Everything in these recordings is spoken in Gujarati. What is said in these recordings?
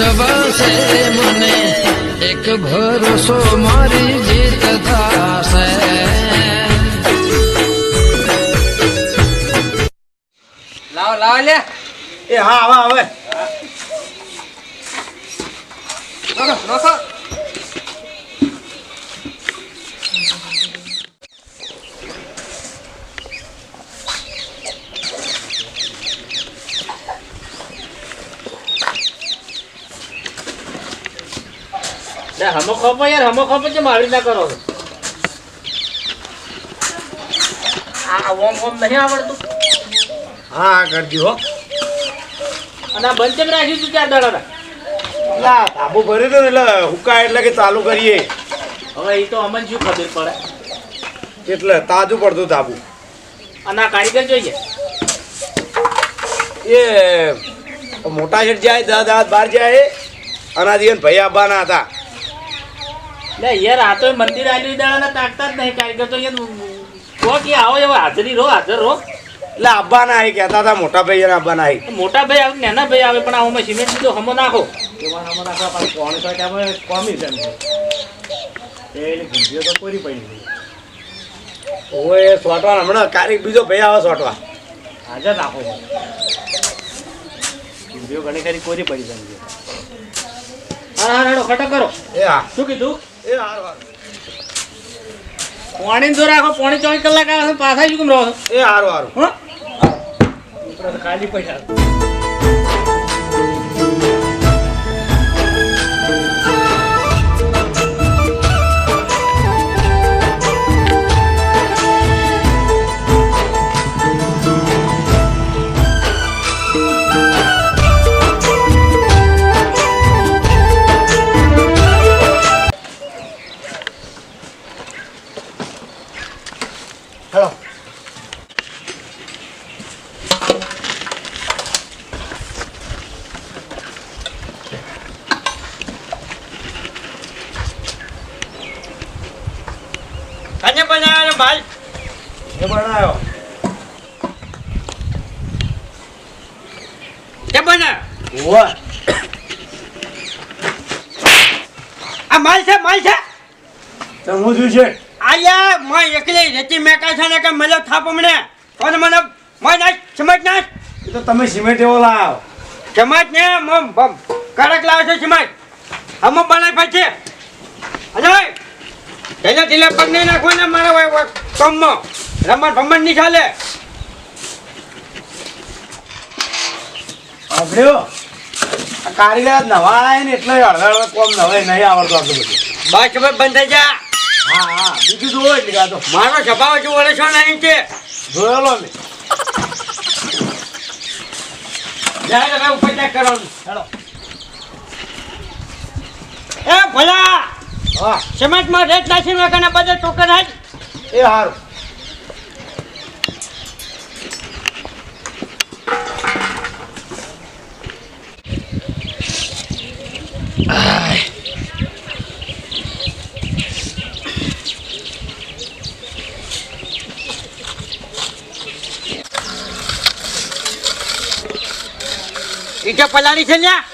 વિશ્વાસ છે મને એક ભરોસો મારી જીત થશે લાવ લાવ લે એ હા હવે હવે રોકો રોકો હમો ખોપો યાર હમો ખોપો છે મારી ના કરો આ ઓમ ઓમ નહીં આવડતું? હા કરજો હો. અને આ બંધ કેમ રાખ્યું તું ચાર દાડા ના તાબુ ભરી દો ને એટલે હુકાય એટલે કે ચાલુ કરીએ. હવે એ તો અમને શું ખબર પડે? એટલે તાજું પડતું તાબુ અને આ કારીગર જોઈએ એ મોટા શેઠ જાય દાદા દાદ બાર જાય અનાજી ભાઈ આવવાના હતા. લે યાર આ તો મંદિર આલી દાડા તાકતા જ નહીં કારીગર તો યાર કે આવો એવો હાજરી રહો હાજર રહો એટલે આવવાના આવી કહેતા હતા મોટા ભાઈ અને આબા ના આવી મોટા ભાઈ આવે નાના ભાઈ આવે પણ આમાં સિમેન્ટ દીધો હમો નાખો એવા હમો નાખો પણ કોણ તો કે આપણે કોમી છે એ ગુંજીઓ તો પૂરી પડી એ સોટવા હમણાં કારીક બીજો ભાઈ આવે સોટવા હાજર નાખો ગુંજીઓ ઘણી ખરી કોરી પડી જાય હા હા ખટક કરો એ હા શું કીધું એ હારું હારું. પાણી જો રાખો પાણી ચોવીસ કલાક આવે પાછા જ કેમ રહો? એ હારું હારું હા ખાલી પૈસા ભાઈ. એ બનાયો. એ બને? ઓવા આ માલ છે માલ છે? તો હું જોઈ છે? આયા માં એકલી રેતી મેકા છે ને કે મને થાપ મને કોણ મને મને સમજ ના એ તો તમે સિમેન્ટ એવો લાવ સમાજ ને મમ બમ કડક લાવ છો સમાજ હમ બનાય પછી. અજય! તેને ઢીલે પગ નહીં નાખવાના મારા કમમાં. રમણ ભમણ નહીં ચાલે. સાંભળ્યો કારીગર નવા આવ્યા ને એટલે હળવે કોમ નવાય નહીં આવડતું આટલું બધું. બસ હવે બંધ થઈ જા. હા હા બીજું જોવો એટલે કાં તો. મારો સ્વભાવ હજુ વળે છો નહીં છે. જોયેલો મેં જાય હવે ઉપર ચેક કરવાનું હેલો એ ભલા! હા. સિમેન્ટમાં રેત નાખી નાખવાના બધા ટોકન હાલ. એ સારું ઈટે પલાળી છે લ્યા.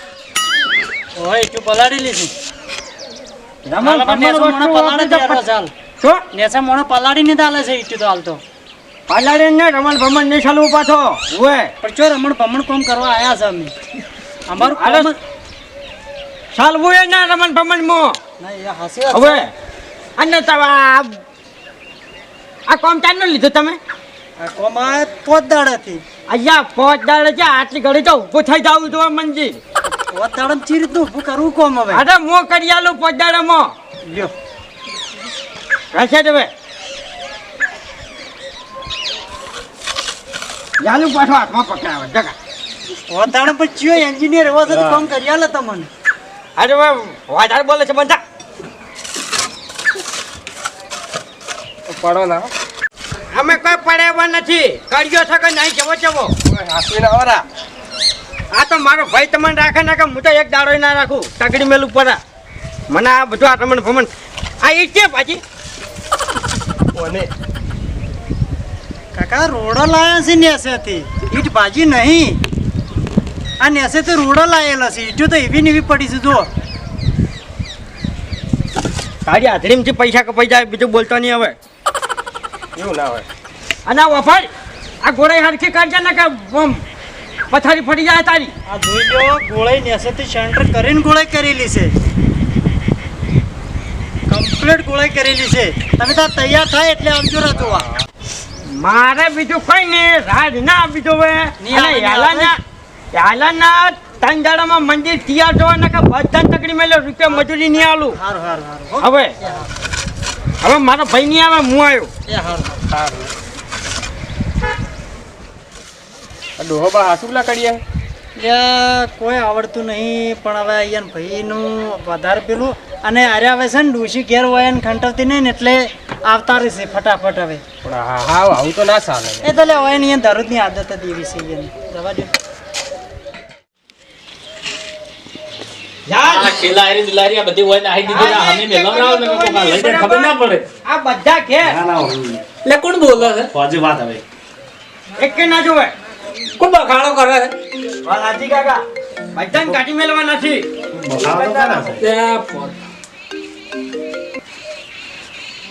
ઓય તું પલાળી લીધી. રમણ ભમણ વસ્તુ દે ચાલ શું? નેસા મોણો પલાડીને ચાલે છે ઈટુ તો હાલ તો. પલાળી ને રમણ ભમણ નહીં ચાલવું પાછો. ઓય પણ જો રમણ ભમણ કોમ કરવા આયા છે અમે? અમારું કામ ચાલવું એ ના રમણ ભમણ મો. ના, એ હાચી વાત હવે અને તમે આ આ કોમ ચાર લીધું તમે? આ કોમ આ પોત દાડાથી. અહીંયા પોત દાડે છે આટલી ઘડી તો ઊભું થઈ જાવું જોવા મંજી. દાડા ચી રીતનું ઊભું કરવું કોમ હવે? અરે મો કરી આલું મો લ્યો. રહેશે જ હવે. યાલું પાછો હાથમાં પકડાવે જગા પછી ચિયો એન્જિનિયર એવો છે તો કામ કરી આલે તમને? અરે હવે વધારે બોલે છે બધા. પડો ના અમે કોઈ પડે એવા નથી. કર્યો છે કે નહીં જવો જવો હાસવીને આવરા આ તો મારો ભાઈ તમને રાખે ના કે હું તો એક દાડો ના રાખું. તગડી મેલું પડે મને આ બધું આ તમને ભમણ આ એ છે પાછી. કોને કાકા રોડો લાયા છે નેસેથી. ઈટ ભાજી નહીં. આ નેસે તો રોડો લાયેલો છે. ઈટો તો એવી ને એવી પડી છે જો તારી હાથડીમાંથી પૈસા કપાઈ જાય બીજું બોલતો નહીં હવે. એવું ના હોય. અને આ વફાડ આ ઘોડાઈ હરખી કાઢજે ને કે પથારી ફટી જાય તારી. આ જોઈ લો ગોળાઈ નેસેથી સેન્ટર કરીને ગોળાઈ કરેલી છે. કમ્પ્લીટ ગોળાઈ કરેલી છે. તમે તો તૈયાર થાય એટલે આવજો રા જોવા. મારે બીજું કઈ નહીં રાજ ના આવી ના નહીં યાલાના યાલાના ત્રણ દાડામાં મંદિર તૈયાર જોવાના કે બધા તકડી મેલે રૂપિયા મજૂરી નહીં આલું. હવે હવે મારો ભાઈ નહીં આવે હું આવ્યો એ હારું ડોહો બા હાસુકલા કરીએ એટલે કોઈ આવડતું નહીં પણ હવે અહીંયા ભાઈનું વધારે પેલું. અને અરે હવે છે ને ડોશી ઘેર હોય ને ખંટવતી નહીં ને એટલે આવતા રહેશે ફટાફટ હવે. પણ હા હા આવું તો ના ચાલે. એ તો લે હોય ને અહીંયા દરરોજની આદત જ એવી છે એને. જવા દો ખબર ના પડે. આ બધા કોણ બોલો છે? વાત હવે. એક કે ના જોવે? કોણ બખાડો કરે? વાલાજી કાકા. બધાને કાઢી મેળવાના છે.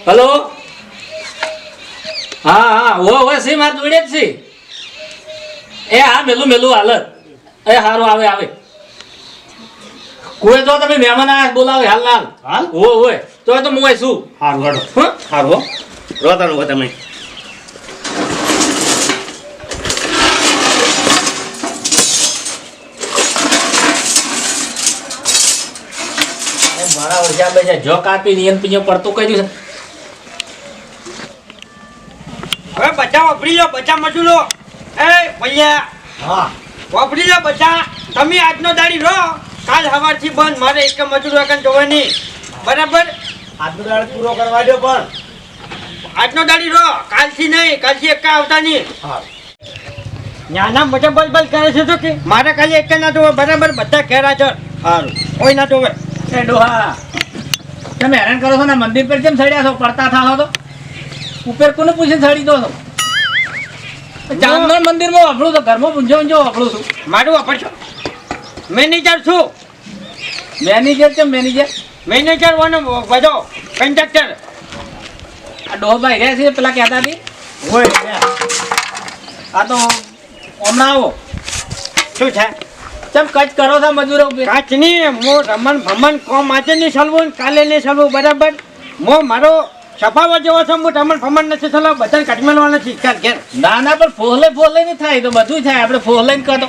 હલો? હા હા હો હો સી માર જોડે જ છે એ હા મેલું મેલું હાલત એ હારું આવે આવે. કોઈ તો તમે મહેમાન આયા બોલાવે હાલ હાલ. હાલ? હો હોય. તો તો હું છું. હારું હાડો હારું હો. તમે. મારા ઓછા જો કાપી નિયન પીને પડતું કહી દીધું હવે બચ્ચા વાપરી લો બચા મજૂરો. એ ભૈયા. હા. વાપરી લો બચ્ચા તમે આજનો દાડી રહો કાલ સવારથી બંધ. મારે એક મજૂર વગર જોવાની. બરાબર? આજનો દાડી પૂરો કરવા દો પણ. આજનો દાડી રહો કાલથી નહીં. કાલથી એક આવતા નહીં. હા. નાના મોટા બલ બલ કરે છે તો કે? મારે ખાલી એક ના જોવે. બરાબર? બધા ઘેર હાજર. સારું કોઈ ના જોવે. એ ડોહા. તમે હેરાન કરો છો ને? મંદિર પર કેમ સડ્યા છો? પડતા થાઓ તો. ઉપર કોને પૂછીને સડી દો છો ચાંદન મંદિરમાં વાપરું તો ઘરમાં પૂંજો પૂંજો વાપરું છું. મારું વાપરશો મેનેજર છું. મેનેજર કેમ મેનેજર? મેનેજર વાનો બધો કન્ડક્ટર આ ડોહા રહ્યા છે પેલા કહેતા હતી. હોય આ તો હમણાં આવો. શું છે? ચમ કચ કરો છો મજૂરો? ઉપરની મો રમણ ભમણ કોમ આજે નહીં સલવું કાલે નહીં સલવું બરાબર? મો મારો સફાવા જેવો છે હું રમણ ભમણ નથી સલાવ બધાને કાઢમેલવા નથી ચાલ ઘેર. ના ના પણ ફોલે ફોલે નહીં થાય તો બધું થાય આપણે ફોલે જ કરતો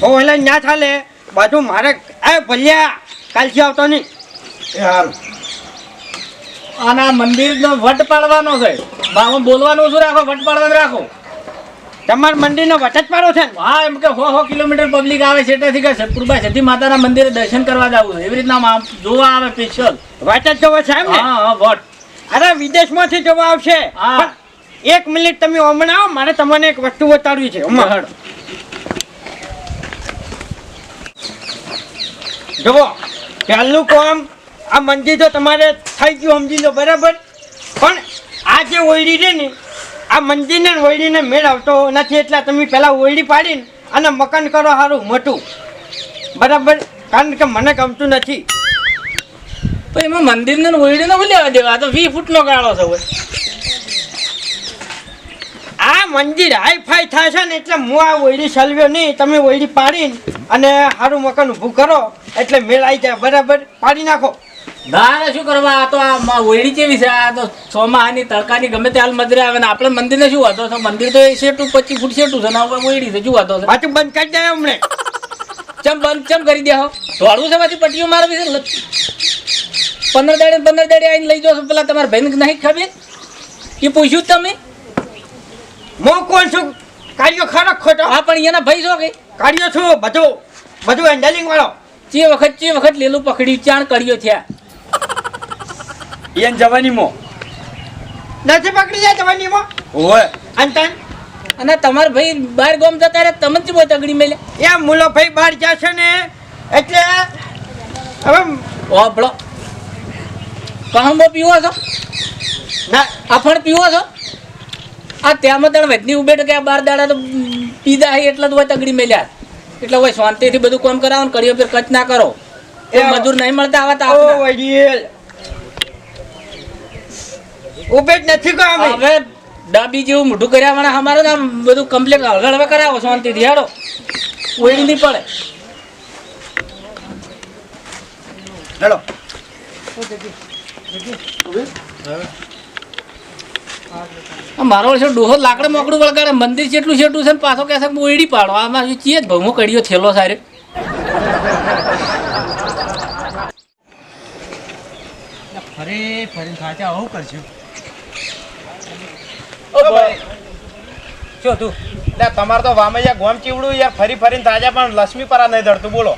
ફોલે ના ચાલે બધું મારે એ ભલ્યા કાલથી આવતો નહીં. એ આના મંદિરનો વટ પાડવાનો છે. બામાં બોલવાનું શું રાખો? વટ પાડવાનું રાખો? તમારા મંદિરનો વચત પાડો છે હા એમ કે હો હો કિલોમીટર પબ્લિક આવે છે એટલેથી કે સતપુરબા સતી માતાના મંદિરે દર્શન કરવા જવું છે. એવી રીતના જોવા આવે સ્પેશિયલ જ જોવો છે એમ ને? હા હા વોટ. અરે વિદેશમાંથી જોવા આવશે. હા. એક મિનિટ તમે હમણાં આવો મારે તમને એક વસ્તુ બતાડવી છે. હમણાં. જુઓ પહેલું કામ આ મંદિર તો તમારે થઈ ગયું સમજી લો બરાબર? પણ આ જે ઓયડી છે ને આ મંદિરને ઓળીને મેળ આવતો નથી એટલે તમે પહેલાં ઓળી પાડીને અને મકાન કરો સારું મોટું. બરાબર? કારણ કે મને ગમતું નથી. તો એમાં મંદિરને ઓળીને લેવા દેવા? આ તો વીસ ફૂટનો ગાળો છે હવે. આ મંદિર હાઈ ફાઈ થાય છે ને એટલે હું આ ઓયડી સલવ્યો નહીં. તમે ઓયડી પાડીને અને સારું મકાન ઊભું કરો એટલે મેળ આવી જાય. બરાબર? પાડી નાખો. ના ના શું કરવા? આ તો આ મ- ઓયડી કેવી છે? આ તો સોમાહાની તડકાની ગમે તે હાલ મજરે આવે ને આપણે મંદિરને શું વાતો છે? મંદિર તો એ શેટું પચીસ ફૂટ શેટું છે ને હવે ઓયડી છે? શું વાતો છે? પાછું બંધ કરી દે હમણે ચમ બંધ ચમ કરી દે હો. દોડવું છે પાછી પટ્ટીઓ મારવી છે? પંદર દાડે પંદર દાડે આવીને લઈ જાઓ પેલા તમારા ભાઈને નહીં ખબર? એ પૂછ્યું તમે? હું કોણ છું કાર્યો ખરો ખોટો? હા પણ એના ભાઈ છો કે? કાર્યો છું બધું. બધું હેન્ડલિંગ વાળો. જે વખત જે વખત લીલું પકડ્યું ચાણ કર્યો થયા એન જવાની મો. નથી પકડી જાય તમારી માં. હોય અંતન અને તમારા ભાઈ બહાર ગોમ જતા રહ્યા તમે જ બોય તગડી મેલે? એ મુલો ભાઈ બહાર જશે ને એટલે હવે ઓભળો બો પીવો છો? ના. આફણ પીવો છો? આ ત્યાંમાં તણ વધની ઉભેટ કે આ બાર દાડા તો પીધા હે એટલા જ હોય તગડી મેલ્યા. એટલે હોય શાંતિથી બધું કામ કરાવો ને કડીઓ ફેર કચ ના કરો. એ એ- મજૂર નહીં મળતા આવા તો જ નથી કો અમે. હવે ડાબી જેવું મોઢું કર્યા વાળા અમારે આમ બધું કમ્પ્લેટ હળગળ હવે કરાવો શાંતિથી હેડો. ઓઈડી નહીં પડે. હેલો મારો છે ડોહો લાકડે મોકડું વળગાડે મંદિર જેટલું છેટલું છે ને પાછો કહે છે ઓઈડી પાડો આમાં ચીએ જ ભમો કડ્યો થેલો સારે. ફરી ફરીને સાચા આવું કરશું શું તું તમારે તો વામૈયા ગોમ ચીવડું યાર ફરી ફરીને તાજા પણ લક્ષ્મીપરા નહીં ધરતું બોલો.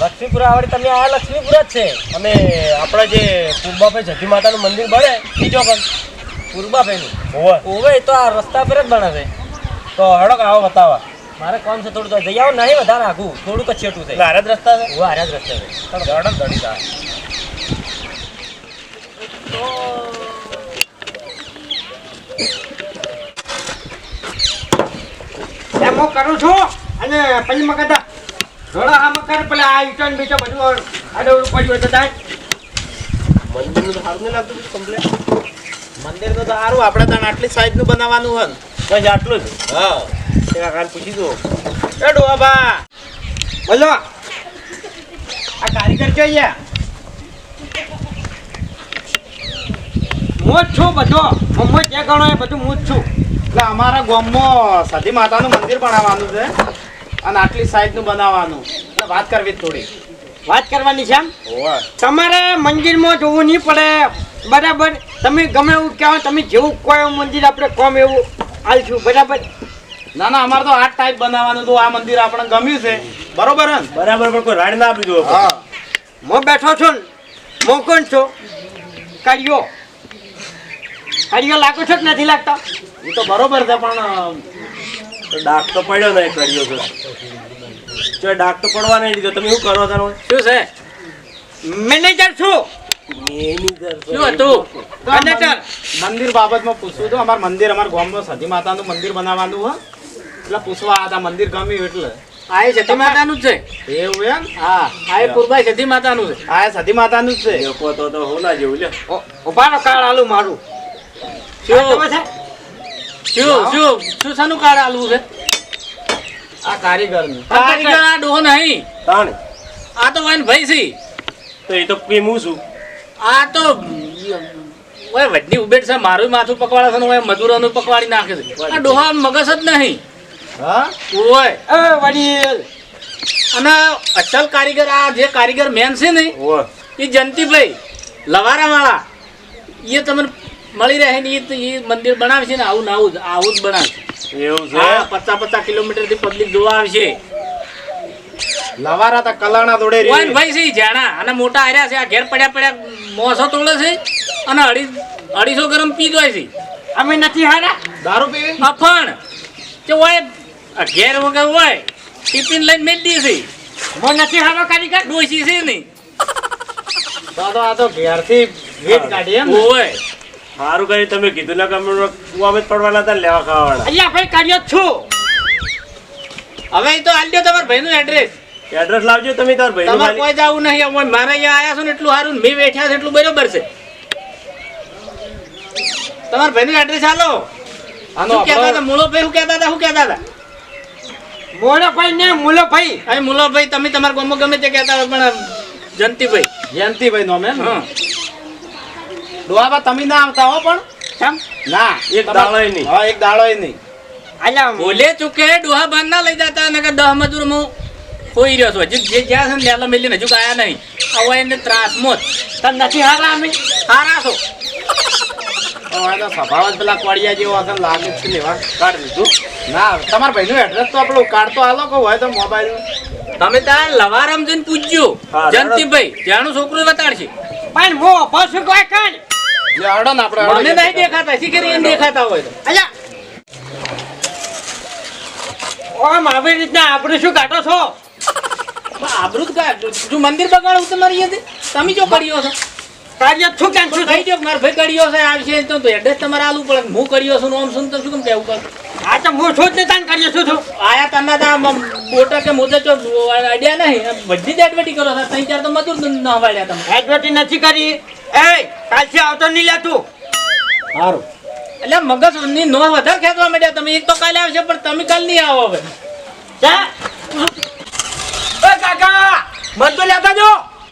લક્ષ્મીપુરા આવડે તમે આ લક્ષ્મીપુરા જ છે. અને આપણે જે પૂર્બાભાઈ જતી માતાનું મંદિર બને બીજો પણ. પૂર્બાભાઈનું હોવે. ઓવે તો આ રસ્તા પર જ બને છે તો હડક આવો બતાવા. મારે કામ છે થોડું તો જઈ આવો નહીં વધારે આઘું થોડુંક જ છેટું છે હારે જ રસ્તા છે? ઓવે હારે જ રસ્તે છે. હડક ધડી જા. એમ કરું છું. અને પછી મગતા થોડા હા મકર પેલા આ ઈટન બીટો બધું આડવડું પડ્યું તો થાય. મંદિરનું તો સારું નહીં લાગતું કમ્પ્લેટ મંદિરનું તો સારું આપણે ત્યાં આટલી સાઈઝનું બનાવવાનું હોય બસ આટલું જ? હા. તે કાકાને પૂછી દો એ ડોબા બોલો. આ કારીગર કયો હું જ છું બધો. મમ્મી જે ગણો એ બધું હું જ છું. એટલે અમારા ગામમાં સતી માતાનું મંદિર બનાવવાનું છે અને આટલી સાઈઝનું બનાવવાનું. વાત કરવી થોડી. વાત કરવાની છે તમારે મંદિરમાં જોવું નહીં પડે. બરાબર. તમે ગમે એવું કહો તમે જેવું કોઈ એવું મંદિર આપણે કોમ એવું આલશું. બરાબર. ના ના અમારે તો આ ટાઈપ બનાવવાનું તો આ મંદિર આપણને ગમ્યું છે. બરોબર બરાબર પણ કોઈ રાડ ના આપી દો હા. બેઠો છું ને. હું કોણ છું. કાર્યો કાર્યો લાગો છો કે નથી લાગતો? એ તો બરોબર છે પણ ડાક તો પડ્યો ને કડિયો છે. જો ડાક તો પડવા નહીં દીધો તમે શું કરો તારો શું છે? મેનેજર છું. શું હતું? કંડક્ટર મંદિર બાબતમાં પૂછવું હતું અમાર મંદિર અમાર ગામમાં સતી માતાનું મંદિર બનાવવાનું હોય એટલે પૂછવા હતા મંદિર ગમ્યું એટલે. આ એ સતી માતાનું જ છે? એવું એમ? હા. આ એ પૂર્વાઈ સતી માતાનું છે. આ સતી માતાનું જ છે. લોકો તો તો હોના જેવું લ્યો. ઓ- ઉભારો કાળ આલું મારું. શું? શું શું? શું શાનું કાર્ડ આલવું છે? આ કારીગરનું. કારીગર આ ડોહો નહીં. તાણ. આ તો વાન ભાઈ છે. તો એ તો પીમું છું. આ તો ઓય વડની ઉબેટ છે મારું માથું પકવાડે છે ને ઓય મજૂરોનું પકવાડી નાખે છે. આ ડોહા મગજ જ નહીં. હા? ઓય. એ વડીલ. અને અસલ કારીગર આ જે કારીગર મેન છે ને એ જંતીભાઈ લવારા વાળા એ તમને મળી રહે ને એ મંદિર બનાવે છે ને આવું આવું જ આવું જ બનાવશે એવું છે? પચાસ પચાસ કિલોમીટરથી પબ્લિક જોવા આવશે. લવારા તા કલાણા દોડે રે. ભાઈ છે જાણા અને મોટા આર્યા છે આ ઘેર પડ્યા પડ્યા મોસો તોડે છે અને અઢી અઢીસો ગરમ પી જાય છે. અમે નથી હારા. દારૂ પીવે? અફણ કે ઓય ઘેર વગર હોય ટિફિન લઈને મેળી છે. મો નથી હારો કારીગર. ડોસી છે નહીં તો આ તો ઘેરથી વેટ કાઢી એમ? ઓય સારું કરી તમે કીધું ના કમે કુવા જ પડવાના હતા લેવા ખાવાના. અહીંયા ભાઈ કાર્યો છું. હવે તો આલ્યો તમારા ભાઈનું એડ્રેસ એડ્રેસ લાવજો તમે તાર ભાઈ તમારે કોઈ જવું નહીં. અમે મારે અહીંયા આવ્યા છો ને એટલું સારું મેં બેઠ્યા છે એટલું બરોબર છે. તમારા ભાઈનું એડ્રેસ હાલો આનો શું કહેતા હતા? મૂળો ભાઈ શું કહેતા હતા? શું કહેતા હતા? મોડો ભાઈ ને મુલો ભાઈ અહીં મૂળો ભાઈ તમે તમારા ગમે ગમે તે કહેતા પણ જયંતિભાઈ. જયંતિભાઈ નો મેં હા. ડોહાબા તમે ના આવતા હો પણ. કેમ? ના. એક દાડોય નહીં. હા એક દાડોય નહીં. આલા બોલે ચૂકે ડોહા બાંધ ના લઈ જતા ને કે દહ મજૂર હું ખોઈ રહ્યો છું. હજુ જે જ્યાં છે ને લેલા મેલીને હજુ ગયા નહીં. હવે એને ત્રાસ મોત. તને નથી હારા અમે? હારા છો. સ્વભાવ જ પેલા કોડિયા જેવો લાગે છે ને કાઢી ના તમારા ભાઈનું એડ્રેસ તો આપણું કાઢતો આલો કહો હોય તો મોબાઈલ તમે તાર લવારમ જઈને પૂછજો જયંતિભાઈ જાણું છોકરું બતાડશે પણ હું પછી કોઈ જે હડો ને આપણે મને નહીં દેખાતા શી કરી દેખાતા હોય તો? અહીંયા ઓમ આવી રીતના આપણે શું કાઢો છો? આબરૂ જ કા- જો મંદિર બગાડું તમારી યાદ તમે જો કર્યો છો? કાર્ય છું કેમ છું થઈ કે મારો ભાઈ કર્યો છે આવશે તો એડ્રેસ તમારે આલું પડે. હું કર્યો છું ને આમ શું તો શું કેમ કેવું પડે? આ તો હું શું જ ને તાન કરીએ છું છું આયા તમે તો બોટા કે મુદ્દે તો આઈડિયા નહીં બધી જ એડવર્ટી કરો છો. ત્રણ ચાર તો મજૂર ન વાળ્યા તમે. એડવર્ટી નથી કરી. એ કાલથી આવતો નહીં લેતું સારું એટલે મગજની નો વધારે ખેંચવા માંડ્યા. તમે એક તો કાલે આવશે પણ તમે કાલ નહીં આવો હવે. કાકા મન તો લેતા જો